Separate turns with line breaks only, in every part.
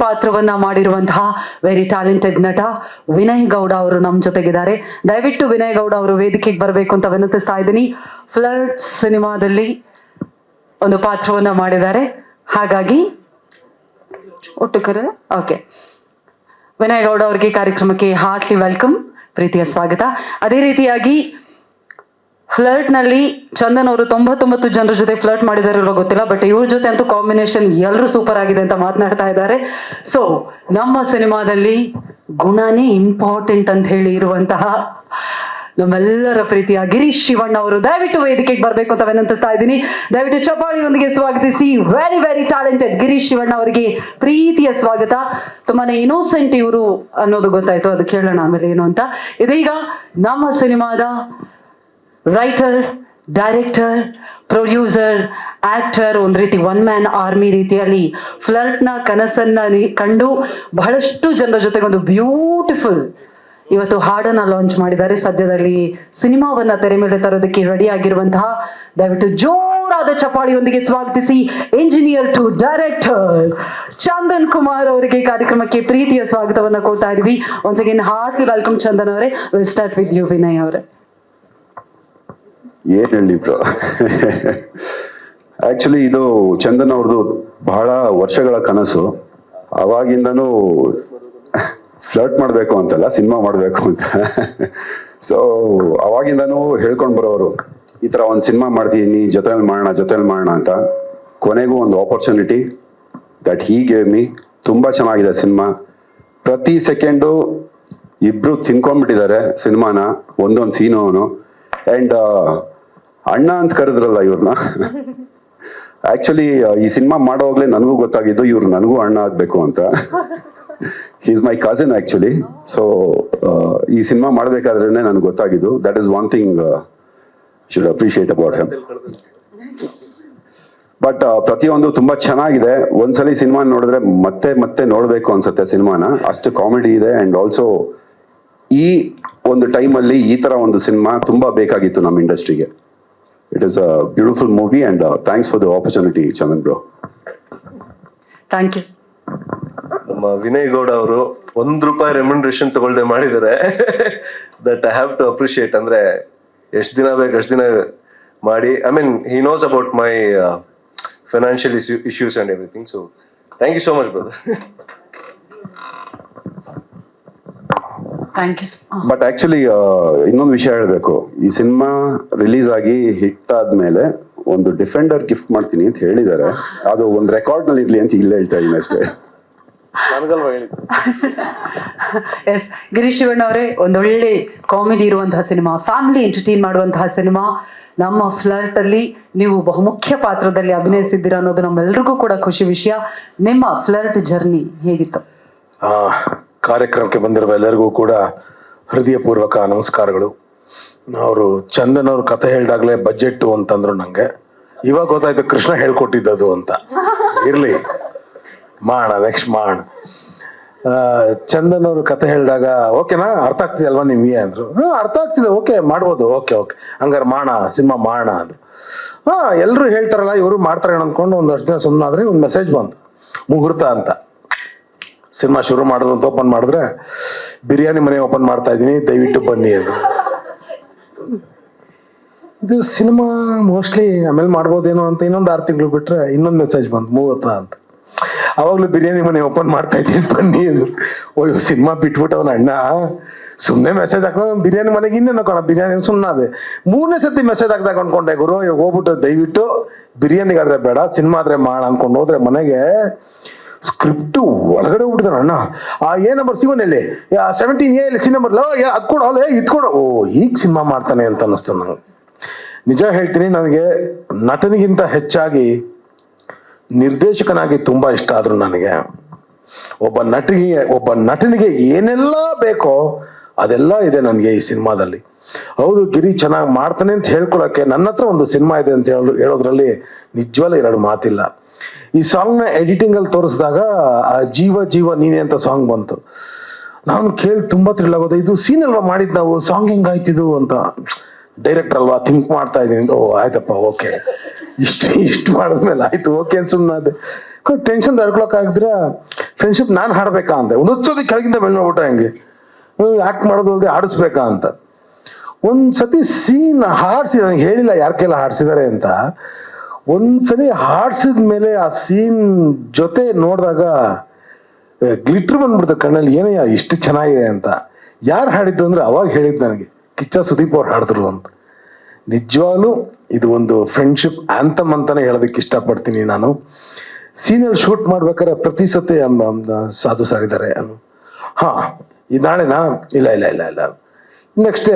ಪಾತ್ರವನ್ನ ಮಾಡಿರುವಂತಹ very talented ನಟ ವಿನಯ್ ಗೌಡ ಅವರು ನಮ್ಮ ಜೊತೆಗಿದ್ದಾರೆ. ದಯವಿಟ್ಟು ವಿನಯ್ ಗೌಡ ಅವರು ವೇದಿಕೆಗೆ ಬರಬೇಕು ಅಂತ ವಿನಂತಿಸ್ತಾ ಇದ್ದೀನಿ. ಫ್ಲರ್ಟ್ ಸಿನಿಮಾದಲ್ಲಿ ಒಂದು ಪಾತ್ರವನ್ನ ಮಾಡಿದ್ದಾರೆ. ಹಾಗಾಗಿ ಒಟ್ಟು ಕರೆ? ಓಕೆ ವಿನಯ್ ಗೌಡ ಅವರಿಗೆ ಕಾರ್ಯಕ್ರಮಕ್ಕೆ ಹಾರ್ಟ್ಲಿ ವೆಲ್ಕಮ್ ಪ್ರೀತಿಯ ಸ್ವಾಗತ. ಅದೇ ರೀತಿಯಾಗಿ ಫ್ಲರ್ಟ್ನಲ್ಲಿ ಚಂದನ್ ಅವರು ತೊಂಬತ್ತೊಂಬತ್ತು ಜನರ ಜೊತೆ ಫ್ಲರ್ಟ್ ಮಾಡಿದಾರೆ ಇಲ್ವೋ ಗೊತ್ತಿಲ್ಲ ಬಟ್ ಇವ್ರ ಜೊತೆ ಅಂತೂ ಕಾಂಬಿನೇಷನ್ ಎಲ್ಲರೂ ಸೂಪರ್ ಆಗಿದೆ ಅಂತ ಮಾತನಾಡ್ತಾ ಇದ್ದಾರೆ. ಸೊ ನಮ್ಮ ಸಿನಿಮಾದಲ್ಲಿ ಗುಣನೇ ಇಂಪಾರ್ಟೆಂಟ್ ಅಂತ ಹೇಳಿ ಇರುವಂತಹ ನಮ್ಮೆಲ್ಲರ ಪ್ರೀತಿಯ ಗಿರೀಶ್ ಶಿವಣ್ಣ ಅವರು ದಯವಿಟ್ಟು ವೇದಿಕೆಗೆ ಬರಬೇಕು ಅಂತ ವಿನಂತಿಸ್ತಾ ಇದ್ದೀನಿ. ದಯವಿಟ್ಟು ಚಪಾಳಿಯೊಂದಿಗೆ ಸ್ವಾಗತಿಸಿ very very talented Girish Shivanna ಅವರಿಗೆ ಪ್ರೀತಿಯ ಸ್ವಾಗತ. ತುಂಬಾನೇ ಇನ್ನೋಸೆಂಟ್ ಇವರು ಅನ್ನೋದು ಗೊತ್ತಾಯ್ತು, ಅದು ಕೇಳೋಣ ಆಮೇಲೆ ಏನು ಅಂತ. ಇದೀಗ ನಮ್ಮ ಸಿನಿಮಾದ ರೈಟರ್ ಡೈರೆಕ್ಟರ್ ಪ್ರೊಡ್ಯೂಸರ್ ಆಕ್ಟರ್ ಒಂದು ರೀತಿ ಒನ್ ಮ್ಯಾನ್ ಆರ್ಮಿ ರೀತಿಯಲ್ಲಿ ಫ್ಲರ್ಟ್ನ, ಕನಸನ್ನ ಕಂಡು ಬಹಳಷ್ಟು ಜನರ ಜೊತೆಗೆ ಒಂದು ಬ್ಯೂಟಿಫುಲ್ ಇವತ್ತು ಹಾಡನ್ನ ಲಾಂಚ್ ಮಾಡಿದ್ದಾರೆ. ಸದ್ಯದಲ್ಲಿ ಸಿನಿಮಾವನ್ನ ತೆರೆ ಮೇಲೆ ತರೋದಕ್ಕೆ ರೆಡಿ ಆಗಿರುವಂತಹ ದಯವಿಟ್ಟು ಜೋರಾದ ಚಪಾಳಿಯೊಂದಿಗೆ ಸ್ವಾಗತಿಸಿ engineer to director Chandan Kumar ಅವರಿಗೆ ಕಾರ್ಯಕ್ರಮಕ್ಕೆ ಪ್ರೀತಿಯ ಸ್ವಾಗತವನ್ನ ಕೊಡ್ತಾ ಇದೀವಿ once again heartly welcome Chandan ಅವರೇ. Will start with you Vinay ಅವರೇ.
ಏನ್ ಹೇಳಿ ಬ್ರೋ ಆಕ್ಚುಲಿ ಇದು ಚಂದನ್ ಅವ್ರದ್ದು ಬಹಳ ವರ್ಷಗಳ ಕನಸು. ಅವಾಗಿಂದನು ಫ್ಲರ್ಟ್ ಮಾಡಬೇಕು ಅಂತಲ್ಲ ಸಿನಿಮಾ ಮಾಡಬೇಕು ಅಂತ. ಸೊ ಅವಾಗಿಂದನು ಹೇಳ್ಕೊಂಡು ಬರೋರು, ಈ ಥರ ಒಂದು ಸಿನಿಮಾ ಮಾಡ್ತೀನಿ ಜೊತೆಲಿ ಮಾಡೋಣ ಜೊತೆಲಿ ಮಾಡೋಣ ಅಂತ. ಕೊನೆಗೂ ಒಂದು opportunity that he gave me ತುಂಬ ಚೆನ್ನಾಗಿದೆ ಸಿನಿಮಾ ಪ್ರತಿ ಸೆಕೆಂಡು ಇಬ್ರು ತಿನ್ಕೊಂಡ್ಬಿಟ್ಟಿದ್ದಾರೆ ಸಿನಿಮಾನ ಒಂದೊಂದು ಸೀನು ಅವನು. ಆ್ಯಂಡ್ ಅಣ್ಣ ಅಂತ ಕರೆದ್ರಲ್ಲ ಇವ್ರನ್ನ. ಆಕ್ಚುಲಿ ಈ ಸಿನಿಮಾ ಮಾಡೋವಾಗ್ಲೇ ನನಗೂ ಗೊತ್ತಾಗಿದ್ದು ಇವ್ರು ನನಗೂ ಅಣ್ಣ ಆಗಬೇಕು ಅಂತ. Is my cousin actually so ಈ ಸಿನಿಮಾ ಮಾಡಬೇಕಾದ್ರೆ ನನಗೆ ಗೊತ್ತಾಗಿದ್ದು. That is one thing should appreciate about him but ಪ್ರತಿಯೊಂದು ತುಂಬಾ ಚೆನ್ನಾಗಿದೆ. ಒಂದ್ಸಲಿ ಸಿನಿಮಾ ನೋಡಿದ್ರೆ ಮತ್ತೆ ಮತ್ತೆ ನೋಡಬೇಕು ಅನ್ಸುತ್ತೆ ಸಿನಿಮಾನ. ಅಷ್ಟು ಕಾಮಿಡಿ ಇದೆ ಅಂಡ್ ಆಲ್ಸೋ ಈ ಒಂದು ಟೈಮಲ್ಲಿ ಈ ತರ ಒಂದು ಸಿನಿಮಾ ತುಂಬಾ ಬೇಕಾಗಿತ್ತು ನಮ್ಮ ಇಂಡಸ್ಟ್ರಿಗೆ it is a beautiful movie and thanks for the opportunity Chaman bro
thank you
ನಮ್ಮ ವಿನಯ್ ಗೌಡ ಅವರು ಒಂದ್ ರೂಪಾಯಿ ರೆಮ್ಯುನರೇಷನ್ ತಗೊಳ್ದೆ ಮಾಡಿದ್ದಾರೆ. That I have to appreciate ಅಂದ್ರೆ ಎಷ್ಟು ದಿನ ಬೇಕು ಅಷ್ಟು ದಿನ ಮಾಡಿ I mean he knows about my financial issues and everything so thank you so much brother
thank you
but actually ಇನ್ನೊಂದು ವಿಷಯ ಹೇಳಬೇಕು. ಈ ಸಿನಿಮಾ ರಿಲೀಸ್ ಆಗಿ ಹಿಟ್ ಆದ್ಮೇಲೆ ಒಂದು ಡಿಫೆಂಡರ್ ಗಿಫ್ಟ್ ಮಾಡ್ತೀನಿ ಅಂತ ಹೇಳಿದ್ದಾರೆ. ಅದು ಒಂದು ರೆಕಾರ್ಡ್ನಲ್ಲಿ ಇರ್ಲಿ ಅಂತ ಇಲ್ಲ ಹೇಳ್ತಾ ಇದ್ದೀನಿ ಅಷ್ಟೇ.
ಎಸ್ ಗಿರೀಶ್ ಶಿವಣ್ಣ ಅವರೇ ಒಂದೊಳ್ಳೆ ಕಾಮಿಡಿ ಇರುವಂತಹ ಸಿನಿಮಾ ಫ್ಯಾಮಿಲಿ ಎಂಟರ್ಟೈನ್ ಮಾಡುವಂತಹ ಸಿನಿಮಾ. ನಮ್ಮ ಫ್ಲರ್ಟ್ ಅಲ್ಲಿ ನೀವು ಬಹುಮುಖ್ಯ ಪಾತ್ರದಲ್ಲಿ ಅಭಿನಯಿಸಿದ್ದೀರಾ ಅನ್ನೋದು ನಮ್ಮೆಲ್ರಿಗೂ ಕೂಡ ಖುಷಿ ವಿಷಯ. ನಿಮ್ಮ ಫ್ಲರ್ಟ್ ಜರ್ನಿ ಹೇಗಿತ್ತು?
ಆ, ಕಾರ್ಯಕ್ರಮಕ್ಕೆ ಬಂದಿರುವ ಎಲ್ಲರಿಗೂ ಕೂಡ ಹೃದಯಪೂರ್ವಕ ನಮಸ್ಕಾರಗಳು. ಅವರು ಚಂದನ್ ಅವ್ರ ಕತೆ ಹೇಳಿದಾಗಲೇ ಬಜೆಟ್ ಅಂತಂದ್ರು ನಂಗೆ. ಇವಾಗ ಗೊತ್ತಾಯ್ತು ಕೃಷ್ಣ ಹೇಳ್ಕೊಟ್ಟಿದ್ದದು ಅಂತ. ಇರ್ಲಿ. ಮಾಡ ನೆಕ್ಸ್ಟ್ ಮಾಡ. ಚಂದನ್ ಅವ್ರ ಕತೆ ಹೇಳಿದಾಗ ಓಕೆನಾ ಅರ್ಥ ಆಗ್ತಿದೆ ಅಲ್ವಾ ನಿಮಗೆ? ಅಂದ್ರು. ಹಾಂ, ಅರ್ಥ ಆಗ್ತಿದೆ. ಓಕೆ ಮಾಡ್ಬೋದು. ಓಕೆ ಓಕೆ ಹಂಗಾರೆ ಮಾಡ, ಸಿನಿಮಾ ಮಾಡೋಣ ಅಂದ್ರು. ಹಾ ಎಲ್ಲರೂ ಹೇಳ್ತಾರಲ್ಲ, ಇವರು ಮಾಡ್ತಾರೆ ಅಂದ್ಕೊಂಡು ಅಷ್ಟು ದಿನ ಸುಮ್ಮನಾದ್ರೆ ಒಂದು ಮೆಸೇಜ್ ಬಂತು. ಮುಹೂರ್ತ ಅಂತ. ಸಿನಿಮಾ ಶುರು ಮಾಡೋದು ಅಂತ ಓಪನ್ ಮಾಡಿದ್ರೆ ಬಿರಿಯಾನಿ ಮನೆ ಓಪನ್ ಮಾಡ್ತಾ ಇದ್ದೀನಿ, ದಯವಿಟ್ಟು ಬನ್ನಿ ಅದು. ಇದು ಸಿನಿಮಾ ಮೋಸ್ಟ್ಲಿ ಆಮೇಲೆ ಮಾಡ್ಬೋದೇನೋ ಅಂತ ಇನ್ನೊಂದು ಆರು ತಿಂಗಳು ಬಿಟ್ಟರೆ ಇನ್ನೊಂದು ಮೆಸೇಜ್ ಬಂತು, ಮೂವತ್ತ ಅಂತ. ಅವಾಗಲೂ ಬಿರಿಯಾನಿ ಮನೆ ಓಪನ್ ಮಾಡ್ತಾ ಇದ್ದೀನಿ, ಬನ್ನಿ ಅಂದ್ರು. ಓಯ್ ಸಿನಿಮಾ ಬಿಟ್ಬಿಟ್ಟವನ ಅಣ್ಣ. ಸುಮ್ಮನೆ ಮೆಸೇಜ್ ಹಾಕೋ ಬಿರಿಯಾನಿ ಮನೆಗೆ ಇನ್ನೇನು ಕಣ, ಬಿರಿಯಾನಿ ಸುಮ್ಮನೆ ಅದೇ. ಮೂರನೇ ಸತಿ ಮೆಸೇಜ್ ಹಾಕ್ದಾಗ ಅನ್ಕೊಂಡೆ, ಗುರು ಇವಾಗ ಹೋಗ್ಬಿಟ್ಟು ದಯವಿಟ್ಟು ಬಿರಿಯಾನಿಗಾದ್ರೆ ಬೇಡ, ಸಿನಿಮಾ ಆದರೆ ಮಾಡ ಅನ್ಕೊಂಡು ಹೋದ್ರೆ ಮನೆಗೆ ಸ್ಕ್ರಿಪ್ಟ್ ಒಳಗಡೆ ಹುಡ್ತಾನ ಅಣ್ಣ. ಆ ಎ ನಂಬರ್ ಸಿವನ್ ಎಲ್ಲಿ ಸೆವೆಂಟೀನ್ ಎ ಸಿ ನಂಬರ್ ಅದು ಕೊಡು, ಅಲ್ಲೇ ಓ, ಈಗ ಸಿನಿಮಾ ಮಾಡ್ತಾನೆ ಅಂತ ಅನ್ನಿಸ್ತು ನನಗೆ ನಿಜ ಹೇಳ್ತೀನಿ, ನನಗೆ ನಟನಿಗಿಂತ ಹೆಚ್ಚಾಗಿ ನಿರ್ದೇಶಕನಾಗಿ ತುಂಬಾ ಇಷ್ಟ ಆದ್ರು ನನಗೆ. ಒಬ್ಬ ನಟಿಗೆ, ಒಬ್ಬ ನಟನಿಗೆ ಏನೆಲ್ಲ ಬೇಕೋ ಅದೆಲ್ಲ ಇದೆ ನನಗೆ ಈ ಸಿನಿಮಾದಲ್ಲಿ. ಹೌದು, ಗಿರಿ ಚೆನ್ನಾಗಿ ಮಾಡ್ತಾನೆ ಅಂತ ಹೇಳ್ಕೊಳಕ್ಕೆ ನನ್ನ ಹತ್ರ ಒಂದು ಸಿನಿಮಾ ಇದೆ ಅಂತ ಹೇಳೋ, ಹೇಳೋದ್ರಲ್ಲಿ ನಿಜವಲ್ಲ ಎರಡು ಮಾತಿಲ್ಲ. ಈ ಸಾಂಗ್ನ ಎಡಿಟಿಂಗ್ ಅಲ್ಲಿ ತೋರಿಸಿದಾಗ ಜೀವ ಜೀವ ನೀನೆ ಅಂತ ಸಾಂಗ್ ಬಂತು. ನಾನು ಕೇಳಿ ತುಂಬಾ ಥ್ರಿಲ್ ಆಗೋದು. ಇದು ಸೀನ್ ಅಲ್ವಾ ಮಾಡಿದ್ ನಾವು? ಸಾಂಗ್ ಹೆಂಗಾಯ್ತಿದು ಅಂತ. ಡೈರೆಕ್ಟರ್ ಅಲ್ವಾ? ಥಿಂಕ್ ಮಾಡ್ತಾ ಇದೀನಿ ಓ, ಆಯ್ತಪ್ಪ ಓಕೆ ಇಷ್ಟು ಇಷ್ಟು ಮಾಡಿದ್ಮೇಲೆ ಆಯ್ತು ಓಕೆ ಅಂತ ಸುಮ್ಮನೆ ಅದೇ ಟೆನ್ಷನ್ ತಡ್ಕೊಳಕ್ ಆಗಿದ್ರೆ? ಫ್ರೆಂಡ್ಶಿಪ್ ನಾನು ಹಾಡ್ಬೇಕಾ ಅಂದೆ. ಒಂದು ಕೆಳಗಿಂದ ಮೇಲೆ ನೋಡ್ಬಿಟ್ಟ ಹೆಂಗೆ? ಆಕ್ಟ್ ಮಾಡೋದು ಅಲ್ಲದೆ ಆಡಿಸ್ಬೇಕಾ ಅಂತ. ಒಂದ್ ಸತಿ ಸೀನ್ ಹಾಡ್ಸಿ ನನಗೆ ಹೇಳಿಲ್ಲ ಯಾರ ಕೈಲ ಹಾಡ್ಸಿದ್ದಾರೆ ಅಂತ. ಒಂದ್ಸಲಿ ಹಾಡ್ಸಿದ ಮೇಲೆ ಆ ಸೀನ್ ಜೊತೆ ನೋಡಿದಾಗ ಗ್ಲಿಟ್ರ್ ಬಂದ್ಬಿಡ್ತು ಕಣ್ಣಲ್ಲಿ, ಏನಯ್ಯ, ಇಷ್ಟು ಚೆನ್ನಾಗಿದೆ ಅಂತ. ಯಾರು ಹಾಡಿದ್ದು ಅಂದ್ರೆ ಅವಾಗ ಹೇಳಿದ್ದು ನನಗೆ, ಕಿಚ್ಚ ಸುದೀಪ್ ಅವ್ರು ಹಾಡಿದ್ರು ಅಂತ. ನಿಜವಾಗ್ಲೂ ಇದು ಒಂದು ಫ್ರೆಂಡ್ಶಿಪ್ ಆ್ಯಂಥಮ್ ಅಂತಾನೆ ಹೇಳೋದಕ್ಕೆ ಇಷ್ಟಪಡ್ತೀನಿ ನಾನು. ಸೀನಲ್ಲಿ ಶೂಟ್ ಮಾಡ್ಬೇಕಾದ್ರೆ ಪ್ರತಿ ಸತಿ ಸಾಧು ಸಾರಿದ್ದಾರೆ ಹಾ, ಈ ನಾಳೆನಾ? ಇಲ್ಲ ಇಲ್ಲ ಇಲ್ಲ ಇಲ್ಲ. ನೆಕ್ಸ್ಟ್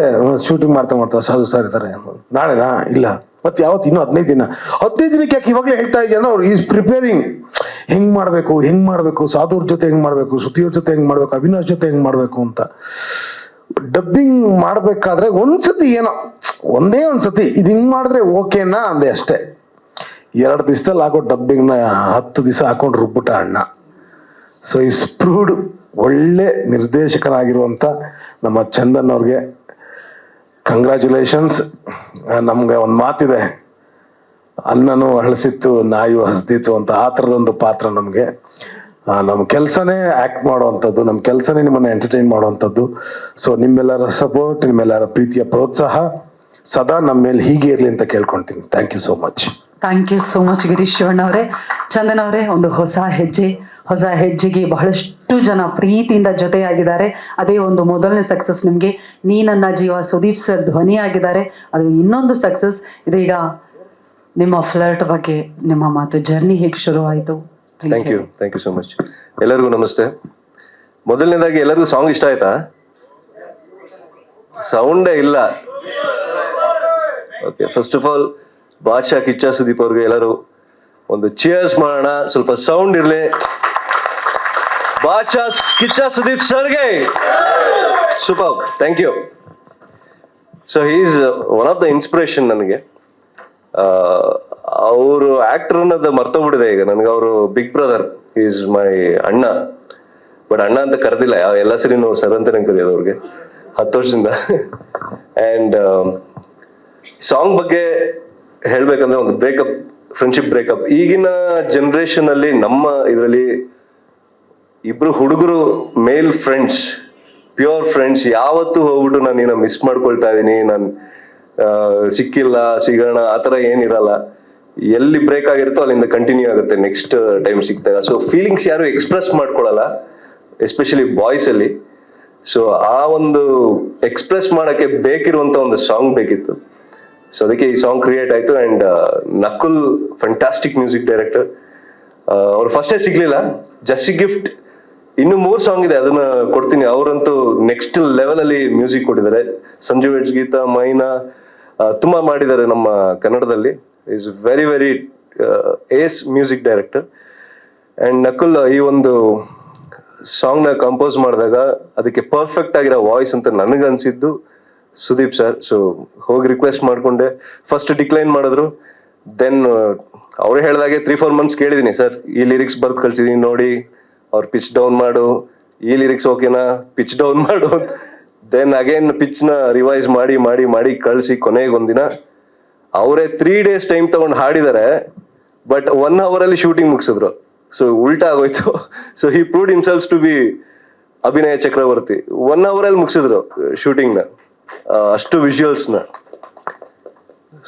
ಶೂಟಿಂಗ್ ಮಾಡ್ತಾ ಮಾಡ್ತಾ ಸಾಧು ಸಾರಿದ್ದಾರೆ. ನಾಳೆನಾ? ಇಲ್ಲ. ಮತ್ತೆ ಯಾವತ್ತು ಇನ್ನೂ ಹದಿನೈದು ದಿನ. ಹದಿನೈದು ದಿನಕ್ಕೆ ಯಾಕೆ ಇವಾಗಲೇ ಹೇಳ್ತಾ ಇದೆಯಾ ಅವ್ರು? ಈಸ್ ಪ್ರಿಪೇರಿಂಗ್ ಹೆಂಗ್ ಮಾಡಬೇಕು ಹೆಂಗ್ ಮಾಡಬೇಕು? ಸಾಧುವ್ರ ಜೊತೆ ಹೆಂಗ್ ಮಾಡಬೇಕು? ಶ್ರುತಿಯವ್ರ ಜೊತೆ ಹೆಂಗ್ ಮಾಡಬೇಕು? ಅವಿನಾಶ್ ಜೊತೆ ಹೆಂಗ್ ಮಾಡಬೇಕು ಅಂತ. ಡಬ್ಬಿಂಗ್ ಮಾಡ್ಬೇಕಾದ್ರೆ ಒಂದ್ಸತಿ ಏನೋ, ಒಂದೇ ಒಂದ್ಸತಿ, ಇದು ಹಿಂಗ್ ಮಾಡಿದ್ರೆ ಓಕೆನಾ ಅಂದೆ ಅಷ್ಟೇ. ಎರಡು ದಿವಸದಲ್ಲಿ ಹಾಕೋ ಡಬ್ಬಿಂಗ್ನ ಹತ್ತು ದಿವಸ ಹಾಕೊಂಡು ರುಬ್ಬಿಟ್ಟ ಅಣ್ಣ. ಸೊ ಈ ಸ್ಪ್ರೂಡ್ ಒಳ್ಳೆ ನಿರ್ದೇಶಕರಾಗಿರುವಂಥ ನಮ್ಮ ಚಂದನ್ ಅವ್ರಿಗೆ ಕಂಗ್ರ್ಯಾಚುಲೇಷನ್ಸ್ ನಮ್ಗೆ ಒಂದು ಮಾತಿದೆ. ಅನ್ನನೂ ಹಳಸಿತ್ತು ನಾಯು ಹಸ್ದಿತ್ತು ಅಂತ ಆ ಥರದೊಂದು ಪಾತ್ರ ನಮಗೆ. ನಮ್ಮ ಕೆಲಸನೇ ಆ್ಯಕ್ಟ್ ಮಾಡುವಂಥದ್ದು ನಮ್ಮ ಕೆಲಸನೇ ನಿಮ್ಮನ್ನು ಎಂಟರ್ಟೈನ್ ಮಾಡುವಂಥದ್ದು. ಸೊ ನಿಮ್ಮೆಲ್ಲರ ಸಪೋರ್ಟ್ ನಿಮ್ಮೆಲ್ಲರ ಪ್ರೀತಿಯ ಪ್ರೋತ್ಸಾಹ ಸದಾ ನಮ್ಮ ಮೇಲೆ ಹೀಗೆ ಇರಲಿ ಅಂತ ಕೇಳ್ಕೊಳ್ತೀನಿ. Thank you so much
thank you so much Girish Shivanna ಅವರೇ ಚಂದನ್ ಅವರೇ, ಒಂದು ಹೊಸ ಹೆಜ್ಜೆ, ಹೊಸ ಹೆಜ್ಜೆಗೆ ಬಹಳಷ್ಟು ಜನ ಪ್ರೀತಿಯಿಂದ ಜೊತೆಯಾಗಿದ್ದಾರೆ ಅದೇ ಒಂದು ಮೊದಲನೇ ಸಕ್ಸಸ್ ನಿಮಗೆ. ನೀ ನನ್ನ ಜೀವ ಸುದೀಪ್ ಸರ್ ಧ್ವನಿಯಾಗಿದ್ದಾರೆ ಅದು ಇನ್ನೊಂದು ಸಕ್ಸಸ್ ಇದೀಗ ನಿಮ್ಮ ಫ್ಲರ್ಟ್ ಬಗ್ಗೆ ನಿಮ್ಮ ಮಾತು ಜರ್ನಿ ಹೇಗೆ ಶುರುವಾಯಿತು?
Thank you. Thank you so much ಎಲ್ಲರಿಗೂ ನಮಸ್ತೆ. ಮೊದಲನೇದಾಗಿ ಎಲ್ಲರಿಗೂ ಸಾಂಗ್ ಇಷ್ಟ ಆಯ್ತಾ? ಸೌಂಡೇ ಇಲ್ಲ. Okay first of all Badshah Kichcha Sudeep ಅವ್ರಿಗೆ ಎಲ್ಲರೂ ಒಂದು ಚಿಯರ್ಸ್ ಮಾಡೋಣ. ಸ್ವಲ್ಪ ಸೌಂಡ್ ಇರಲಿ. ಬಾದ್ಶಾ ಕಿಚ್ಚ ಸುದೀಪ್ ಸರ್ಗೆ super thank you so is one of the inspiration ನನಗೆ. ಅವರು ಆಕ್ಟರ್ ಅನ್ನೋದು ಮರ್ತೋಗ್ಬಿಟ್ಟಿದೆ ಈಗ. ನನಗೆ ಅವರು ಬಿಗ್ ಬ್ರದರ್ ಈಸ್ ಮೈ ಅಣ್ಣ. ಬಟ್ ಅಣ್ಣ ಅಂತ ಕರೆದಿಲ್ಲ. ಎಲ್ಲ ಸರಿನೂ ಸರ್ ಅಂತಾನೆ ಕರೆಯೋದು ಅವ್ರಿಗೆ. ಹತ್ತು ವರ್ಷದಿಂದ. ಆ್ಯಂಡ್ ಸಾಂಗ್ ಬಗ್ಗೆ ಹೇಳ್ಬೇಕಂದ್ರೆ ಒಂದು ಬ್ರೇಕಪ್ ಫ್ರೆಂಡ್ಶಿಪ್ ಬ್ರೇಕಪ್ ಈಗಿನ ಜನ್ರೇಷನ್ ಅಲ್ಲಿ ನಮ್ಮ ಇದರಲ್ಲಿ ಇಬ್ರು ಹುಡುಗರು ಮೇಲ್ ಫ್ರೆಂಡ್ಸ್ ಪ್ಯೂರ್ ಫ್ರೆಂಡ್ಸ್ ಯಾವತ್ತೂ ಹೋಗ್ಬಿಟ್ಟು ನಾನು ಏನೋ ಮಿಸ್ ಮಾಡ್ಕೊಳ್ತಾ ಇದ್ದೀನಿ ನಾನು ಸಿಕ್ಕಿಲ್ಲ, ಸಿಗೋಣ, ಆ ಥರ ಏನಿರಲ್ಲ. ಎಲ್ಲಿ ಬ್ರೇಕ್ ಆಗಿರುತ್ತೋ ಅಲ್ಲಿಂದ ಕಂಟಿನ್ಯೂ ಆಗುತ್ತೆ ನೆಕ್ಸ್ಟ್ ಟೈಮ್ ಸಿಕ್ಕಿದಾಗ. ಸೊ ಫೀಲಿಂಗ್ಸ್ ಯಾರು ಎಕ್ಸ್ಪ್ರೆಸ್ ಮಾಡ್ಕೊಳ್ಳಲ್ಲ ಎಸ್ಪೆಷಲಿ ಬಾಯ್ಸ್ ಅಲ್ಲಿ. ಸೊ ಆ ಒಂದು ಎಕ್ಸ್ಪ್ರೆಸ್ ಮಾಡೋಕ್ಕೆ ಬೇಕಿರುವಂಥ ಒಂದು ಸಾಂಗ್ ಬೇಕಿತ್ತು. ಸೊ ಅದಕ್ಕೆ ಈ ಸಾಂಗ್ ಕ್ರಿಯೇಟ್ ಆಯ್ತು and Nakul fantastic music director ಅವ್ರು ಫಸ್ಟೇ ಸಿಗ್ಲಿಲ್ಲ ಜಸ್ಟ್ ಗಿಫ್ಟ್ ಇನ್ನು ಮೂರ್ ಸಾಂಗ್ ಇದೆ, ಅದನ್ನ ಕೊಡ್ತೀನಿ. ಅವರಂತೂ ನೆಕ್ಸ್ಟ್ ಲೆವೆಲ್ ಅಲ್ಲಿ ಮ್ಯೂಸಿಕ್ ಕೊಟ್ಟಿದ್ದಾರೆ. ಸಂಜು ಗೀತಾ, ಮೈನಾ ತುಂಬಾ ಮಾಡಿದ್ದಾರೆ ನಮ್ಮ ಕನ್ನಡದಲ್ಲಿ. Is very very ace music director and Nakul, ಈ ಒಂದು ಸಾಂಗ್ನ ಕಂಪೋಸ್ ಮಾಡಿದಾಗ ಅದಕ್ಕೆ ಪರ್ಫೆಕ್ಟ್ ಆಗಿರೋ ವಾಯ್ಸ್ ಅಂತ ನನಗೆ ಅನ್ಸಿದ್ದು ಸುದೀಪ್ ಸರ್ ಸೊ ಹೋಗಿ ರಿಕ್ವೆಸ್ಟ್ ಮಾಡ್ಕೊಂಡೆ. ಫಸ್ಟ್ ಡಿಕ್ಲೈನ್ ಮಾಡಿದ್ರು. ದೆನ್ ಅವ್ರು ಹೇಳಿದಾಗೆ ತ್ರೀ ಫೋರ್ ಮಂತ್ಸ್ ಕೇಳಿದೀನಿ ಸರ್ ಈ ಲಿರಿಕ್ಸ್ ಬರ್ದು ಕಳ್ಸಿದೀನಿ ನೋಡಿ. ಅವ್ರ ಪಿಚ್ ಡೌನ್ ಮಾಡು, ಈ ಲಿರಿಕ್ಸ್ ಓಕೆನಾ ಪಿಚ್ ಡೌನ್ ಮಾಡು ದೆನ್ ಅಗೇನ್ ಪಿಚ್ನ ರಿವೈಸ್ ಮಾಡಿ ಮಾಡಿ ಮಾಡಿ ಕಳಿಸಿ ಕೊನೆಗೆ ಒಂದಿನ ಅವರೇ ತ್ರೀ ಡೇಸ್ ಟೈಮ್ ತಗೊಂಡು ಹಾಡಿದ್ದಾರೆ ಬಟ್ ಒನ್ ಅವರ್ ಅಲ್ಲಿ ಶೂಟಿಂಗ್ ಮುಗಿಸಿದ್ರು. ಸೊ ಉಲ್ಟಾ ಆಗೋಯ್ತು. So he proved himself to be Abhinaya Chakravarthy. One hour ಅಲ್ಲಿ ಮುಗಿಸಿದ್ರು ಶೂಟಿಂಗ್ನ ಅಷ್ಟು ವಿಜುವಲ್ಸ್ನ.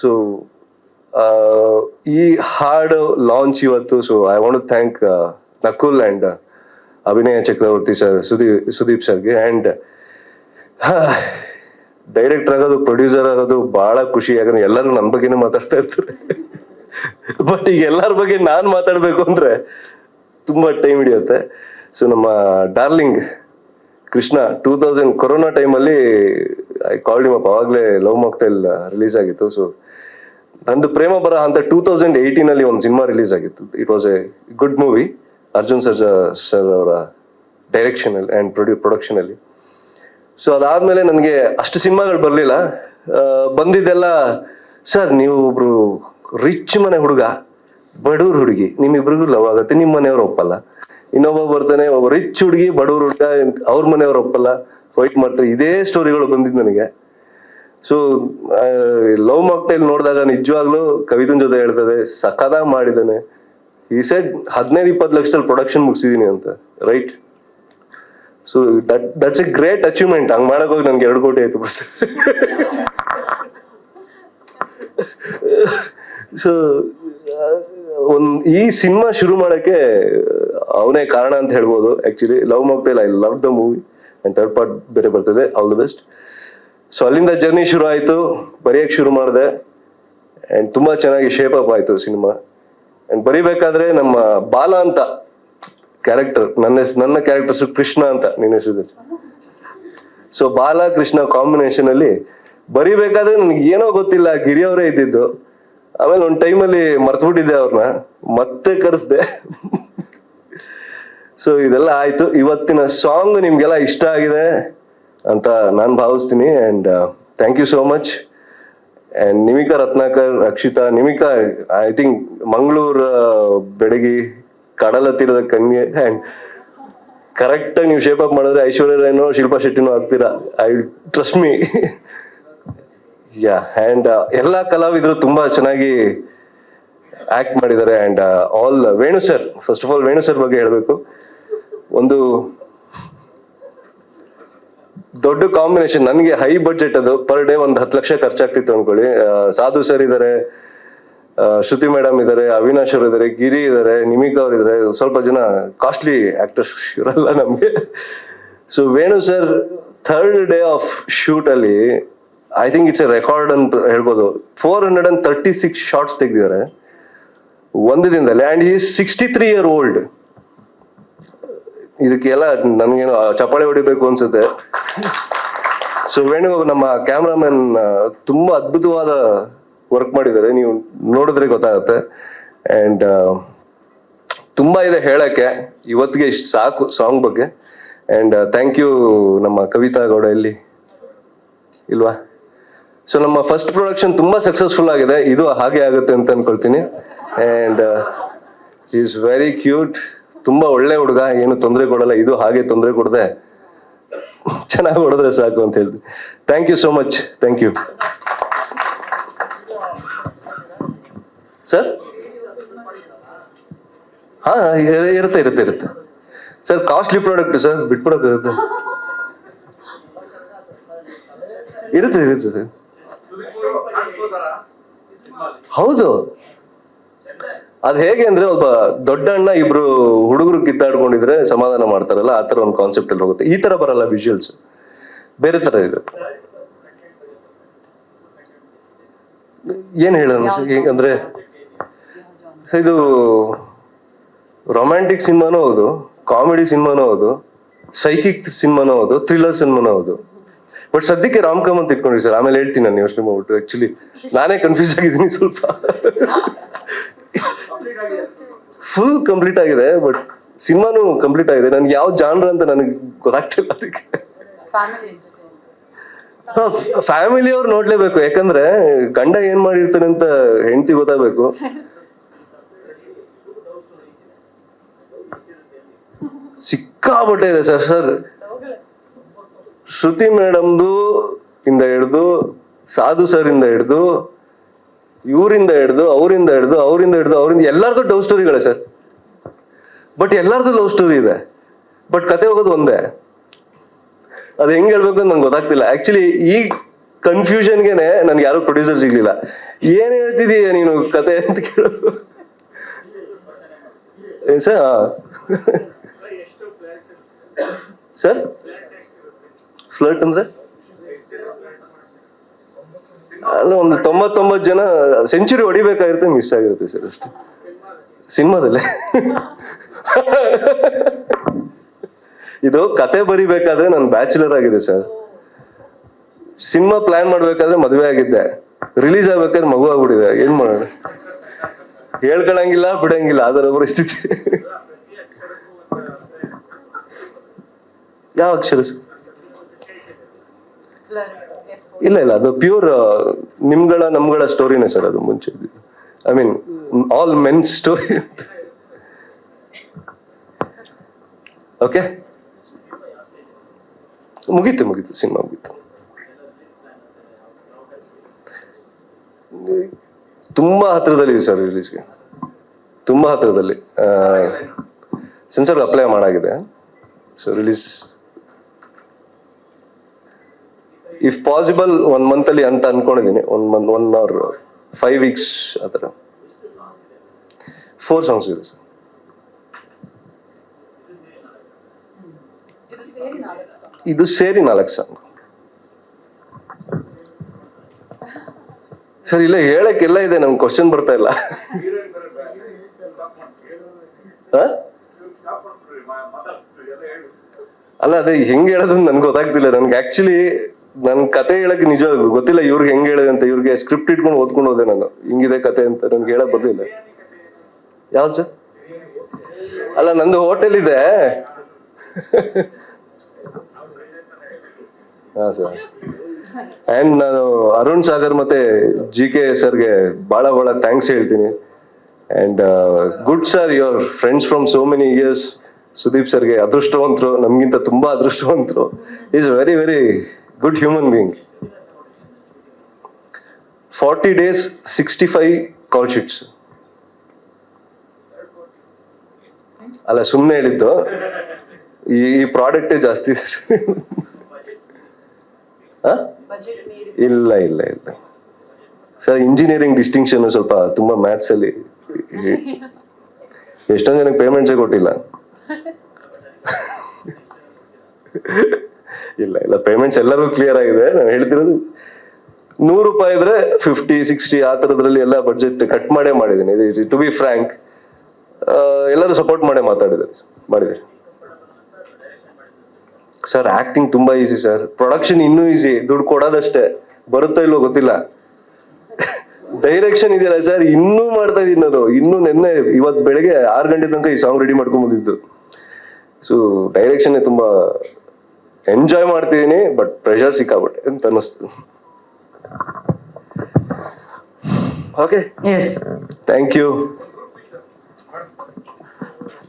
ಸೊ ಈ ಹಾಡು ಲಾಂಚ್ ಇವತ್ತು so I want thank Nakul and Abhinaya Chakravarthy sir Sudeep Sudeep ಸರ್ಗೆ ಅಂಡ್ ಡೈರೆಕ್ಟರ್ ಆಗೋದು ಪ್ರೊಡ್ಯೂಸರ್ ಆಗೋದು ಬಹಳ ಖುಷಿ, ಯಾಕಂದ್ರೆ ಎಲ್ಲರೂ ನನ್ನ ಬಗ್ಗೆನೇ ಮಾತಾಡ್ತಾ ಇರ್ತಾರೆ. ಬಟ್ ಈಗ ಎಲ್ಲರ ಬಗ್ಗೆ ನಾನು ಮಾತಾಡಬೇಕು ಅಂದ್ರೆ ತುಂಬಾ ಟೈಮ್ ಹಿಡಿಯುತ್ತೆ. ಸೊ ನಮ್ಮ Darling Krishna two thousand corona ಟೈಮಲ್ಲಿ ಐ ಕಾಲ್ಡ್ ಅಪ್ ಅವಾಗಲೇ ಲವ್ ಮಾಕ್ಟೈಲ್ ರಿಲೀಸ್ ಆಗಿತ್ತು. ಸೊ ನಂದು ಪ್ರೇಮ ಬರ ಅಂತ ಟೂ ತೌಸಂಡ್ ಏಯ್ಟೀನ್ ಅಲ್ಲಿ ಒಂದು ಸಿನಿಮಾ ರಿಲೀಸ್ ಆಗಿತ್ತು. It was a good movie Arjun Sarja sir ಅವರ ಡೈರೆಕ್ಷನ್ ಅಲ್ಲಿ ಅಂಡ್ ಪ್ರೊಡ್ಯೂ ಪ್ರೊಡಕ್ಷನ್ ಅಲ್ಲಿ. ಸೊ ಅದಾದ್ಮೇಲೆ ನನಗೆ ಅಷ್ಟು ಸಿನಿಮಾಗಳು ಬರಲಿಲ್ಲ. ಬಂದಿದ್ದೆಲ್ಲ, ಸರ್ ನೀವು ಒಬ್ರು ರಿಚ್ ಮನೆ ಹುಡುಗ ಬಡವ್ರ ಹುಡುಗಿ, ನಿಮ್ಮಿಬ್ರಿಗೂ ಲವ್ ಆಗುತ್ತೆ ನಿಮ್ಮ ಮನೆಯವ್ರು ಒಪ್ಪಲ್ಲ. ಇನ್ನೊಬ್ಬ ಬರ್ತಾನೆ, ಒಬ್ಬ ರಿಚ್ ಹುಡುಗಿ ಬಡವ್ರ ಹುಡುಗ, ಅವ್ರ ಮನೆಯವ್ರು ಒಪ್ಪಲ್ಲ. ಫೈಟ್ ಮಾಡ್ತಾರೆ. ಇದೇ ಸ್ಟೋರಿಗಳು ಬಂದಿದ್ದು ನನಗೆ. ಸೊ ಲವ್ ಮಾಕ್ಟೈಲ್ ನೋಡಿದಾಗ ನಿಜವಾಗ್ಲೂ ಕವಿತನ್ ಜೊತೆ ಹೇಳ್ತದೆ ಸಖದ ಮಾಡಿದ್ದಾನೆ. ಈ ಸೈಡ್ ಹದಿನೈದು, ಇಪ್ಪತ್ತು ಲಕ್ಷದಲ್ಲಿ ಪ್ರೊಡಕ್ಷನ್ ಮುಗಿಸಿದೀನಿ ಅಂತ. Right so that that's a great achievement ಹಂಗೆ ಮಾಡಕ್ ಹೋಗಿ ನನ್ಗೆ ಎರಡು ಕೋಟಿ ಆಯ್ತು ಬರ್ತದೆ ಸೊ ಒಂದ್, ಈ ಸಿನಿಮಾ ಶುರು ಮಾಡಕ್ಕೆ, ಅವನೇ ಕಾರಣ ಅಂತ ಹೇಳ್ಬೋದು. Actually Love Mocktail I love the movie and third part ಬೇರೆ ಬರ್ತದೆ. ಆಲ್ ದ ಬೆಸ್ಟ್ ಸೊ ಅಲ್ಲಿಂದ ಜರ್ನಿ ಶುರು ಆಯಿತು. ಬರೆಯೋಕ್ಕೆ ಶುರು ಮಾಡಿದೆ. ಆ್ಯಂಡ್ ತುಂಬ ಚೆನ್ನಾಗಿ ಶೇಪ್ ಅಪ್ ಆಯ್ತು ಸಿನಿಮಾ. ಅಂಡ್ ಬರಿಬೇಕಾದ್ರೆ ನಮ್ಮ ಬಾಲ ಅಂತ ಕ್ಯಾರೆಕ್ಟರ್ ನನ್ನ ನನ್ನ ಕ್ಯಾರೆಕ್ಟರ್ಸ್ ಕೃಷ್ಣ ಅಂತ ನಿನ್ನ ಹೆಸರು ಸೊ ಬಾಲ, ಕೃಷ್ಣ ಕಾಂಬಿನೇಷನ್ ಅಲ್ಲಿ ಬರಿಬೇಕಾದ್ರೆ ನನಗೆ ಏನೋ ಗೊತ್ತಿಲ್ಲ, ಗಿರಿಯವರೇ ಇದ್ದಿದ್ದು. ಆಮೇಲೆ ಒಂದು ಟೈಮಲ್ಲಿ ಮರ್ತ್ಬಿಟ್ಟಿದ್ದೆ ಅವ್ರನ್ನ ಮತ್ತೆ ಕರೆಸ್ದೆ. ಸೊ ಇದೆಲ್ಲ ಆಯ್ತು. ಇವತ್ತಿನ ಸಾಂಗ್ ನಿಮ್ಗೆಲ್ಲ ಇಷ್ಟ ಆಗಿದೆ ಅಂತ ನಾನು ಭಾವಿಸ್ತೀನಿ. And thank you so much and Nimika Ratnakar Akshitha Nimika I think Mangaluru ಬೆಡಗಿ ಕಡಲ ತೀರದ ಕನ್ಯೆ ಅಂಡ್ ಕರೆಕ್ಟ್ ಆಗಿ ನೀವು ಶೇಪ್ ಅಪ್ ಮಾಡಿದ್ರೆ ಐಶ್ವರ್ಯ ರಾಯ್ನೋ ಶಿಲ್ಪಾ ಶೆಟ್ಟಿನೋ ಆಗ್ತೀರಾ? I trust me ya and ಎಲ್ಲ ಕಲಾವಿದರು ತುಂಬಾ ಚೆನ್ನಾಗಿ ಆಕ್ಟ್ ಮಾಡಿದ್ದಾರೆ. And all Venu sir first of all Venu sir ಬಗ್ಗೆ ಹೇಳಬೇಕು. ಒಂದು ದೊಡ್ಡ ಕಾಂಬಿನೇಷನ್ ನನಗೆ ಹೈ ಬಜೆಟ್ ಅದು. ಪರ್ ಡೇ ಒಂದು ಹತ್ತು ಲಕ್ಷ ಖರ್ಚಾಗ್ತಿತ್ತು ಅನ್ಕೊಳ್ಳಿ. ಸಾಧು ಸರ್ ಇದ್ದಾರೆ ಶ್ರುತಿ ಮೇಡಮ್ ಇದ್ದಾರೆ ಅವಿನಾಶ್ ಅವರು ಇದ್ದಾರೆ ಗಿರಿ ಇದ್ದಾರೆ ನಿಮಿಕ್ ಅವ್ರು ಇದ್ದಾರೆ ಸ್ವಲ್ಪ ಜನ ಕಾಸ್ಟ್ಲಿ ಆಕ್ಟರ್ಸ್ ಇರಲ್ಲ ನಮಗೆ. So Venu sir third day of shoot ಅಲ್ಲಿ I think it's a record ಅಂತ ಹೇಳ್ಬೋದು. Four hundred and thirty six shots ತೆಗೆದಿದ್ದಾರೆ. ಒಂದು ದಿನದಲ್ಲಿ ಆ್ಯಂಡ್ ಈ ಸಿಕ್ಸ್ಟಿ ತ್ರೀ ಇಯರ್ ಓಲ್ಡ್ ಇದಕ್ಕೆಲ್ಲ ನನ್ಗೇನು ಚಪ್ಪಾಳೆ ಹೊಡಿಬೇಕು ಅನ್ಸುತ್ತೆ. ಸೊ ವೇಣು, ನಮ್ಮ ಕ್ಯಾಮ್ರಾಮನ್ ತುಂಬಾ ಅದ್ಭುತವಾದ ವರ್ಕ್ ಮಾಡಿದ್ದಾರೆ. ನೀವು ನೋಡಿದ್ರೆ ಗೊತ್ತಾಗುತ್ತೆ. ಅಂಡ್ ತುಂಬಾ ಇದೆ ಹೇಳಕ್ಕೆ. ಇವತ್ತಿಗೆ ಸಾಕು ಸಾಂಗ್ ಬಗ್ಗೆ. ಅಂಡ್ ಥ್ಯಾಂಕ್ ಯು ನಮ್ಮ ಕವಿತಾ ಗೌಡ ಇಲ್ಲಿ. ಇಲ್ವಾ? ಸೊ ನಮ್ಮ ಫಸ್ಟ್ ಪ್ರೊಡಕ್ಷನ್ ತುಂಬಾ ಸಕ್ಸಸ್ಫುಲ್ ಆಗಿದೆ. ಇದು ಹಾಗೆ ಆಗುತ್ತೆ ಅಂತ ಅನ್ಕೊಳ್ತೀನಿ. ಅಂಡ್ ಈಸ್ ವೆರಿ ಕ್ಯೂಟ್ ತುಂಬಾ ಒಳ್ಳೆ ಹುಡುಗ, ಏನು ತೊಂದರೆ ಕೊಡಲ್ಲ, ಇದು ಹಾಗೆ ತೊಂದರೆ ಕೊಡದೆ. ಚೆನ್ನಾಗಿ ಹೊಡೆದ್ರೆ ಸಾಕು ಅಂತ ಹೇಳಿದ್ವಿ thank you so much thank you sir ಹಾ ಇರುತ್ತೆ ಇರುತ್ತೆ ಇರುತ್ತೆ. ಸರ್ ಕಾಸ್ಟ್ಲಿ ಪ್ರಾಡಕ್ಟ್ ಸರ್ ಬಿಟ್ಬಿಡಕ್ಕಾಗುತ್ತೆ ಇರುತ್ತೆ ಇರುತ್ತೆ ಸರ್ ಹೌದು. ಅದ್ ಹೇಗೆ ಅಂದ್ರೆ ಒಬ್ಬ ದೊಡ್ಡ ಅಣ್ಣ ಇಬ್ರು ಹುಡುಗರು ಕಿತ್ತಾಡ್ಕೊಂಡಿದ್ರೆ ಸಮಾಧಾನ ಮಾಡ್ತಾರಲ್ಲ, ಆ ತರ ಒಂದು ಕಾನ್ಸೆಪ್ಟ್ ಅಲ್ಲಿ ಹೋಗುತ್ತೆ. ಈ ತರ ಬರಲ್ಲ ವಿಜುವಲ್ಸ್ ಬೇರೆ ತರ ಇದೆ ಏನ್ ಹೇಳೋಣ ಅಂದ್ರೆ ಇದು ರೊಮ್ಯಾಂಟಿಕ್ ಸಿನಿಮಾನೂ ಹೌದು ಕಾಮಿಡಿ ಸಿನಿಮಾನೂ ಹೌದು ಸೈಕಿಕ್ ಸಿನಿಮಾನೂ ಹೌದು ಥ್ರಿಲ್ಲರ್ ಸಿನಿಮಾನೂ ಹೌದು. ಬಟ್ ಸದ್ಯಕ್ಕೆ ರಾಮ್ ಕಾಮ್ ಅಂತ ಇಟ್ಕೊಂಡ್ರಿ ಸರ್. ಆಮೇಲೆ ಹೇಳ್ತೀನಿ ನಾನು ಯೋಚನೆ ಮಾಡ್ಬಿಟ್ಟು. ಆಕ್ಚುಲಿ ನಾನೇ ಕನ್ಫ್ಯೂಸ್ ಆಗಿದ್ದೀನಿ ಸ್ವಲ್ಪ. ಫುಲ್ ಕಂಪ್ಲೀಟ್ ಆಗಿದೆ ಬಟ್ ಸಿನಿಮಾನು ಕಂಪ್ಲೀಟ್ ಆಗಿದೆ. ನನ್ಗೆ ಯಾವ ಜಾನ್ರ ಅಂತ ನನಗೆ ಗೊತ್ತಾಗ್ತಿಲ್ಲ ಅದಕ್ಕೆ. ಫ್ಯಾಮಿಲಿ ಅವ್ರು ನೋಡ್ಲೇಬೇಕು. ಯಾಕಂದ್ರೆ ಗಂಡ ಏನ್ ಮಾಡಿರ್ತಾನೆ ಅಂತ ಹೆಂಡತಿ ಗೊತ್ತಾಗಬೇಕು. ಸಿಕ್ಕಾಬಟ್ಟೆ ಇದೆ ಸರ್ ಸರ್. ಶ್ರುತಿ ಮೇಡಮ್ದು ಇಂದ ಹಿಡ್ದು ಸಾಧು ಸರ್ ಇಂದ ಹಿಡ್ದು ಇವರಿಂದ ಹಿಡ್ದು ಅವರಿಂದ ಹಿಡ್ದು ಅವರಿಂದ ಹಿಡ್ದು ಅವರಿಂದ ಎಲ್ಲರದು ಡವ್ ಸ್ಟೋರಿಗಳೇ ಸರ್ ಬಟ್ ಎಲ್ಲರದು ಲವ್ ಸ್ಟೋರಿ ಇದೆ. ಬಟ್ ಕತೆ ಹೋಗೋದು ಒಂದೇ. ಅದು ಹೆಂಗ್ ಹೇಳ್ಬೇಕು ಅಂತ ನಂಗೆ ಗೊತ್ತಾಗ್ತಿಲ್ಲ. ಆಕ್ಚುಲಿ ಈ ಕನ್ಫ್ಯೂಷನ್ಗೆನೆ ನನ್ಗೆ ಯಾರು ಪ್ರೊಡ್ಯೂಸರ್ ಸಿಗ್ಲಿಲ್ಲ. ಏನ್ ಹೇಳ್ತಿದೀಯ ನೀನು ಕತೆ ಅಂತ ಕೇಳು. ಸರ್ ಸರ್ ಫ್ಲರ್ಟ್ ಅಂದ್ರೆ? ಅಲ್ಲ ಒಂದು ತೊಂಬತ್ತೊಂಬತ್ತು ಜನ ಸೆಂಚುರಿ ಹೊಡಿಬೇಕಾಗಿರುತ್ತೆ ಮಿಸ್ ಆಗಿರುತ್ತೆ ಸರ್ ಅಷ್ಟೇ. ಸಿನಿಮಾದಲ್ಲೇ. ಇದು ಕತೆ ಬರಿಬೇಕಾದ್ರೆ ನಾನು ಬ್ಯಾಚುಲರ್ ಆಗಿದೆ ಸರ್. ಸಿನಿಮಾ ಪ್ಲಾನ್ ಮಾಡ್ಬೇಕಾದ್ರೆ ಮದುವೆ ಆಗಿದ್ದೆ. ರಿಲೀಸ್ ಆಗ್ಬೇಕಾದ್ರೆ ಮಗು ಆಗ್ಬಿಟ್ಟಿದೆ. ಏನ್ ಮಾಡೋಣ? ಹೇಳ್ಕೊಳಂಗಿಲ್ಲ, ಬಿಡಂಗಿಲ್ಲ, ಅದರ ಪರಿಸ್ಥಿತಿ. ಯಾವ ಅಕ್ಷರ ಸರ್? ಇಲ್ಲ ಇಲ್ಲ, ಅದು ಪ್ಯೂರ್ ನಿಮ್ಗಳ, ನಮ್ಗಳ ಸ್ಟೋರಿನೇ ಸರ್ ಅದು ಮುಂಚೆ. I mean all main story okay ಮುಗೀತು ಮುಗೀತು, ಸಿನಿಮಾ ಮುಗೀತು. ತುಂಬಾ ಹತ್ರದಲ್ಲಿ ಇದೆ ಸರ್ ರಿಲೀಸ್ಗೆ ತುಂಬಾ ಹತ್ರದಲ್ಲಿ censor apply ಮಾಡಾಗಿದೆ. So release if possible one month ಅಲ್ಲಿ ಅಂತ ಅನ್ಕೊಂಡಿದ್ದೀನಿ one month one or five weeks ಆ ಥರ. ಫೋರ್ ಸಾಂಗ್ಸ್ ಇದೆ ಸರ್ ಇದು ಸೇರಿ ನಾಲ್ಕು ಸಾಂಗ್ ಸರ್ ಇಲ್ಲ ಹೇಳಕ್ಕೆಲ್ಲ ಇದೆ, ನಮ್ಗೆ ಕ್ವಶನ್ ಬರ್ತಾ ಇಲ್ಲ? ಅಲ್ಲ, ಅದೇ, ಹೆಂಗ್ ಹೇಳೋದು ನನ್ಗೆ ಗೊತ್ತಾಗ್ತಿಲ್ಲ. ನನ್ಗೆ ಆಕ್ಚುಲಿ ನನ್ ಕತೆ ಹೇಳಕ್ ನಿಜ ಗೊತ್ತಿಲ್ಲ ಇವ್ರಿಗೆ ಹೆಂಗ್ ಹೇಳಿದೆ ಅಂತ, ಇವ್ರಿಗೆ ಸ್ಕ್ರಿಪ್ಟ್ ಇಟ್ಕೊಂಡು ಓದ್ಕೊಂಡು ಹೋದೆ ನಾನು. ಹಿಂಗಿದೆ ಕತೆ ಅಂತ ನನ್ಗೆ ಹೇಳಕ್ ಬರ್ಲಿಲ್ಲ. ಯಾವ್ದು ಸರ್? ಅಲ್ಲ, ನಂದು ಹೋಟೆಲ್ ಇದೆ. ಹಾ, ಸರ್ ಅಂಡ್ ನಾನು ಅರುಣ್ ಸಾಗರ್ ಮತ್ತೆ ಜಿ ಕೆ ಸರ್ಗೆ ಬಹಳ ಬಹಳ ಥ್ಯಾಂಕ್ಸ್ ಹೇಳ್ತೀನಿ. And good sir your friends from so many years Sudeep ಸರ್ಗೆ ಅದೃಷ್ಟವಂತರು, ನಮಗಿಂತ ತುಂಬಾ ಅದೃಷ್ಟವಂತರು. Is very very human being forty days sixty five call sheets ಅಲ್ಲ ಸುಮ್ಮನೆ ಹೇಳಿದ್ದು, ಈ ಪ್ರಾಡಕ್ಟ್ ಜಾಸ್ತಿ? ಇಲ್ಲ ಇಲ್ಲ ಇಲ್ಲ. ಸರ್ ಇಂಜಿನಿಯರಿಂಗ್ ಡಿಸ್ಟಿಂಕ್ಷನ್ ಸ್ವಲ್ಪ ತುಂಬಾ ಮ್ಯಾಥ್ಸ್ ಅಲ್ಲಿ ಎಷ್ಟೊಂದು ಜನಕ್ಕೆ ಪೇಮೆಂಟ್ಸೇ ಕೊಟ್ಟಿಲ್ಲ. ಇಲ್ಲ ಇಲ್ಲ ಪೇಮೆಂಟ್ಸ್ ಎಲ್ಲರೂ ಕ್ಲಿಯರ್ ಆಗಿದೆ. ನಾನು ಹೇಳ್ತಿರೋದು ನೂರು ರೂಪಾಯಿ ಇದ್ರೆ ಫಿಫ್ಟಿ ಸಿಕ್ಸ್ಟಿ ಆ ಥರದ್ರಲ್ಲಿ ಎಲ್ಲ ಬಜೆಟ್ ಕಟ್ ಮಾಡೇ ಮಾಡಿದ್ದೀನಿ. ಟು ಬಿ ಫ್ರ್ಯಾಂಕ್ ಎಲ್ಲರೂ ಸಪೋರ್ಟ್ ಮಾಡೇ ಮಾತಾಡಿದ್ದಾರೆ ಮಾಡಿದ್ದಾರೆ. ಸರ್ ಆಕ್ಟಿಂಗ್ ತುಂಬಾ ಈಸಿ ಸರ್ ಪ್ರೊಡಕ್ಷನ್ ಇನ್ನೂ ಈಸಿ ದುಡ್ಡು ಕೊಡೋದಷ್ಟೇ. ಬರುತ್ತೋ ಇಲ್ವೋ ಗೊತ್ತಿಲ್ಲ. ಡೈರೆಕ್ಷನ್ ಇದೆಯಲ್ಲ ಸರ್ ಇನ್ನೂ ಮಾಡ್ತಾ ಇದೀನಿ ನಾನು. ಇನ್ನೂ ನಿನ್ನೆ ಇವತ್ತು ಬೆಳಗ್ಗೆ ಆರು ಗಂಟೆ ತನಕ ಈ ಸಾಂಗ್ ರೆಡಿ ಮಾಡ್ಕೊಂಡ್ ಬಂದಿದ್ದು. ಸೊ ಡೈರೆಕ್ಷನ್ ತುಂಬಾ ಎಂಜಾಯ್ ಮಾಡ್ತಿದ್ದೀನಿ ಬಟ್ ಪ್ರೆಷರ್ ಸಿಕ್ಕಾಬಿಟ್ಟೆ ಅಂತ ಅನ್ನಿಸ್ತು. Okay
yes
thank you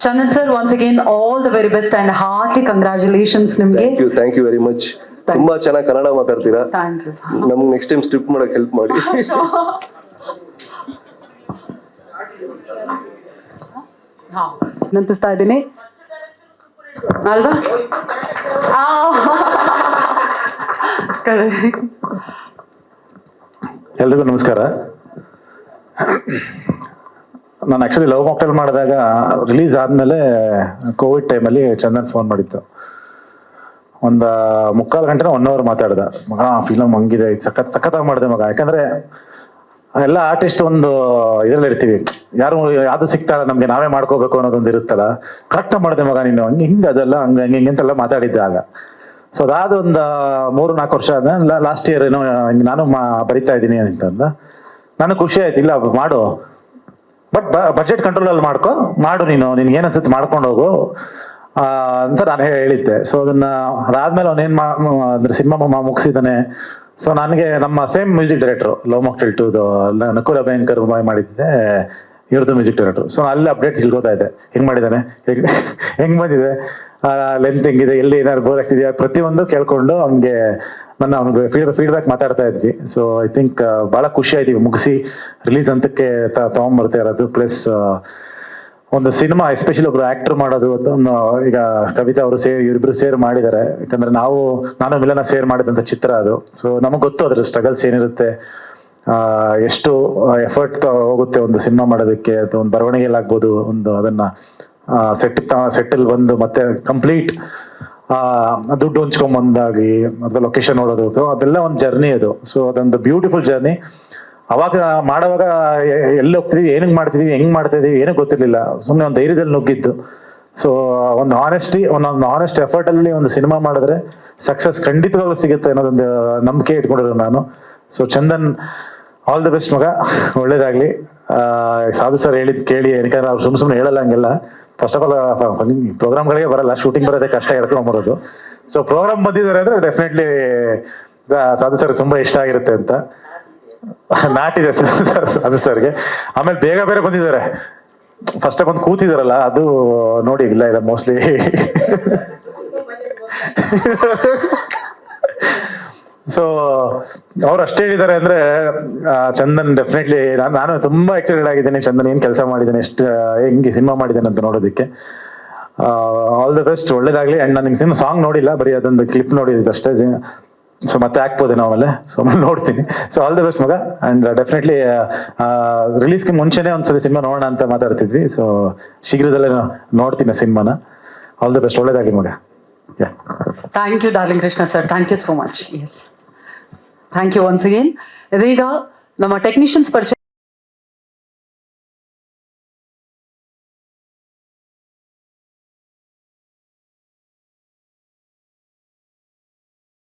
Chandan sir once again all the very best and heartly congratulations ನಿಮ್ಗೆ.
Thank you thank you very much ತುಂಬಾ ಚೆನ್ನಾಗಿ ಕನ್ನಡ ಮಾತಾಡ್ತೀರಾ?
ಥ್ಯಾಂಕ್ ಯು
ನಮ್ಗೆ ನೆಕ್ಸ್ಟ್ ಟೈಮ್ ಸ್ಟ್ರಿಪ್ ಮಾಡಕ್ ಹೆಲ್ಪ್ ಮಾಡಿ.
ನಂತಿಸ್ತಾ ಇದ್ದೀನಿ. ಅಲ್ವಾ? ಆ. Correct.
ಎಲ್ರಿಗೂ ನಮಸ್ಕಾರ ನಾನು ಆ್ಯಕ್ಚುಲಿ ಲವ್ ಮಾಕ್ಟೇಲ್ ಮಾಡಿದಾಗ ರಿಲೀಸ್ ಆದಮೇಲೆ ಕೋವಿಡ್ ಟೈಮಲ್ಲಿ ಚಂದನ್ ಫೋನ್ ಮಾಡಿತ್ತು ಒಂದು ಮುಕ್ಕಾಲು ಗಂಟೆನ ಒನ್ ಅವರ್ ಮಾತಾಡ್ದೆ ಮಗ ಫಿಲಮ್ ಹಂಗಿದೆ ಸಖತ್ ಸಖತ್ತಾಗಿ ಮಾಡಿದೆ ಮಗ ಯಾಕಂದ್ರೆ ಎಲ್ಲ ಆರ್ಟಿಸ್ಟ್ ಒಂದು ಇದರಲ್ಲಿ ಇರ್ತೀವಿ. ಯಾರು ಯಾವ್ದು ಸಿಗ್ತಾರ ನಮ್ಗೆ ನಾವೇ ಮಾಡ್ಕೋಬೇಕು ಅನ್ನೋದೊಂದು ಇರುತ್ತಲ್ಲ. ಕರೆಕ್ಟ್ ಮಾಡಿದೆ ಮಗ ನೀನು. ಹಂಗೆ ಹಿಂಗೆ ಅದೆಲ್ಲ, ಹಂಗೆ ಹಂಗೆ ಅಂತೆಲ್ಲ ಮಾತಾಡಿದ್ದೆ ಆಗ. ಸೊ ಅದಾದ ಒಂದು ಮೂರು ನಾಲ್ಕು ವರ್ಷ ಆದ ಲಾಸ್ಟ್ ಇಯರ್ ಏನೋ, ಹಿಂಗೆ ನಾನು ಬರಿತಾ ಇದ್ದೀನಿ ಅಂತಂದ. ನನಗೆ ಖುಷಿ ಆಯ್ತು, ಇಲ್ಲ, ಮಾಡು. ಬಟ್ ಬಜೆಟ್ ಕಂಟ್ರೋಲಲ್ಲಿ ಮಾಡ್ಕೊ. ಮಾಡು ನೀನು, ನಿನ್ಗೆ ಏನು ಅನ್ಸುತ್ತೆ ಮಾಡ್ಕೊಂಡು ಹೋಗು. ಅಂತ ನಾನು ಹೇಳಿದ್ದೆ. ಸೊ ಅದನ್ನ ಅದಾದ್ಮೇಲೆ ಅವನೇನ್ ಮಾ ಅಂದ್ರೆ ಸಿನಿಮಾ ಮುಗಿಸಿದ್ದಾನೆ ಸೊ ನನಗೆ ನಮ್ಮ same music director love mocktail two Nakula ಭಯಂಕರ್ ಮಾಡಿದ್ದೆ ಇವ್ರದ್ದು ಮ್ಯೂಸಿಕ್ ಡೈರೆಕ್ಟರ್ ಸೊ ಅಲ್ಲಿ ಅಪ್ಡೇಟ್ ತಿಳ್ಕೊತಾ ಇದ್ದೆ. ಹೆಂಗ್ ಮಾಡಿದ್ದಾನೆ? ಹೆಂಗ್ ಬಂದಿದೆ? ಲೆಂತ್ ಹೆಂಗಿದೆ? ಎಲ್ಲಿ ಏನಾದ್ರು ಬೋರ್ ಆಗ್ತಿದೆಯಾ? ಪ್ರತಿಯೊಂದು ಕೇಳ್ಕೊಂಡು ಅವ್ನಿಗೆ ನನ್ನ ಅವ್ನಿಗೆ ಫೀಡ್ ಫೀಡ್ಬ್ಯಾಕ್ ಮಾತಾಡ್ತಾ ಇದ್ವಿ. ಸೊ ಐ ಥಿಂಕ್ ಭಾಳ ಖುಷಿ ಆಯ್ತು ಮುಗಿಸಿ ರಿಲೀಸ್ ಅಂತಕ್ಕೆ ತಗೊಂಬರ್ತಾ ಇರೋದು. ಪ್ಲಸ್ ಒಂದು ಸಿನಿಮಾ ಎಸ್ಪೆಷಲಿ ಒಬ್ರು ಆಕ್ಟರ್ ಮಾಡೋದು, ಅದನ್ನು ಈಗ ಕವಿತಾ ಅವರು ಸೇರಿ, ಇವರಿಬ್ರು ಸೇರ್ ಮಾಡಿದ್ದಾರೆ. ಯಾಕಂದ್ರೆ ನಾವು, ನಾನು ಮಿಲನ ಸೇರ್ ಮಾಡಿದಂತ ಚಿತ್ರ ಅದು. ಸೊ ನಮಗೆ ಗೊತ್ತು ಅದ್ರ ಸ್ಟ್ರಗಲ್ಸ್ ಏನಿರುತ್ತೆ ಎಷ್ಟು ಎಫರ್ಟ್ ಹೋಗುತ್ತೆ ಒಂದು ಸಿನಿಮಾ ಮಾಡೋದಕ್ಕೆ, ಅಥವಾ ಒಂದು ಬರವಣಿಗೆಯಲ್ಲಾಗ್ಬೋದು ಒಂದು ಅದನ್ನ ಸೆಟ್ ಸೆಟ್ಟಲ್ ಬಂದು ಮತ್ತೆ ಕಂಪ್ಲೀಟ್ ದುಡ್ಡು ಹೊಂಚ್ಕೊಂಬಂದಾಗಿ ಅಥವಾ ಲೊಕೇಶನ್ ನೋಡೋದು ಅದೆಲ್ಲ ಒಂದು ಜರ್ನಿ ಅದು. ಸೊ ಅದೊಂದು ಬ್ಯೂಟಿಫುಲ್ ಜರ್ನಿ ಅವಾಗ ಮಾಡುವಾಗ ಎಲ್ಲಿ ಹೋಗ್ತಿದೀವಿ ಏನಕ್ಕೆ ಮಾಡ್ತಿದೀವಿ, ಹೆಂಗ್ ಮಾಡ್ತಾ ಇದೀವಿ, ಏನೂ ಗೊತ್ತಿರ್ಲಿಲ್ಲ. ಸುಮ್ಮನೆ ಒಂದು ಧೈರ್ಯದಲ್ಲಿ ನುಗ್ಗಿದ್ದು. ಸೊ ಒಂದು ಆನೆಸ್ಟಿ ಒಂದೊಂದು ಆನೆಸ್ಟ್ ಎಫರ್ಟ್ ಅಲ್ಲಿ ಒಂದು ಸಿನಿಮಾ ಮಾಡಿದ್ರೆ ಸಕ್ಸಸ್ ಖಂಡಿತವಾಗ್ಲೂ ಸಿಗುತ್ತೆ ಅನ್ನೋದೊಂದು ನಂಬಿಕೆ ಇಟ್ಕೊಂಡಿರೋ ನಾನು. So Chandan all the best ಮಗ. ಒಳ್ಳೇದಾಗ್ಲಿ. ಸಾಧು ಸರ್ ಹೇಳಿದ್ ಕೇಳಿ ಯಾಕಂದ್ರೆ ಅವ್ರು ಸುಮ್ ಸುಮ್ಮನೆ ಹೇಳಲ್ಲ ಹಂಗೆಲ್ಲ. ಫಸ್ಟ್ ಆಫ್ ಆಲ್ ಪ್ರೋಗ್ರಾಮ್ಗಳಿಗೆ ಬರಲ್ಲ ಶೂಟಿಂಗ್ ಬರೋದೇ ಕಷ್ಟ ಹೇಳ್ಕೊಂಬರೋದು ಸೊ ಪ್ರೋಗ್ರಾಮ್ ಬಂದಿದ್ದಾರೆ ಅಂದ್ರೆ ಡೆಫಿನೆಟ್ಲಿ ಸಾಧು ಸರ್ ತುಂಬಾ ಇಷ್ಟ ಆಗಿರುತ್ತೆ ಅಂತ. ನಾಟಿದೆ ಅದು ಸರ್ಗೆ. ಆಮೇಲೆ ಬೇಗ ಬೇರೆ ಬಂದಿದ್ದಾರೆ. ಫಸ್ಟ್ ಬಂದು ಕೂತಿದಾರಲ್ಲ, ಅದು ನೋಡಿ, ಇಲ್ಲ ಇಲ್ಲ ಮೋಸ್ಟ್ಲಿ ಸೊ ಅವ್ರು ಅಷ್ಟೇ ಹೇಳಿದ್ದಾರೆ ಅಂದ್ರೆ ಚಂದನ್ ಡೆಫಿನೆಟ್ಲಿ ನಾನು ತುಂಬಾ ಎಕ್ಸೈಟೆಡ್ ಆಗಿದ್ದೇನೆ. ಚಂದನ್ ಏನ್ ಕೆಲಸ ಮಾಡಿದ್ದೇನೆ, ಎಷ್ಟು ಹೆಂಗೆ ಸಿನಿಮಾ ಮಾಡಿದ್ದೇನೆ ಅಂತ ನೋಡೋದಕ್ಕೆ. ಆಲ್ ದ ಬೆಸ್ಟ್ ಒಳ್ಳೇದಾಗ್ಲಿ. ಅಂಡ್ ನಾನು ಸಿನಿಮಾ ಸಾಂಗ್ ನೋಡಿಲ್ಲ, ಬರೀ ಅದೊಂದು ಕ್ಲಿಪ್ ನೋಡಿದ್ದು ಅಷ್ಟೇ. ಸೊ ಮತ್ತೆ ಹಾಕ್ಬೋದು ನಾವಲ್ಲೇ ಸೊ ನೋಡ್ತೀನಿ. ಸೊ ಆಲ್ ದ ಬೆಸ್ಟ್ ಮಗ. ಅಂಡ್ ಡೆಫಿನೆಟ್ಲಿ ರಿಲೀಸ್ಗೆ ಮುಂಚೆನೆ ಒಂದ್ಸಲ ಸಿನಿಮಾ ನೋಡೋಣ ಅಂತ ಮಾತಾಡ್ತಿದ್ವಿ. ಸೊ ಶೀಘ್ರದಲ್ಲೇ ನೋಡ್ತೀನಿ ಸಿನಿಮಾನ ಆಲ್ ದ ಬೆಸ್ಟ್ ಒಳ್ಳೇದಾಗಿ ಮಗ.
Thank you darling Krishna sir thank you so much yes thank you once again ಇದೀಗ ನಮ್ಮ ಟೆಕ್ನಿಷಿಯನ್ಸ್ ಪರಿಚಯ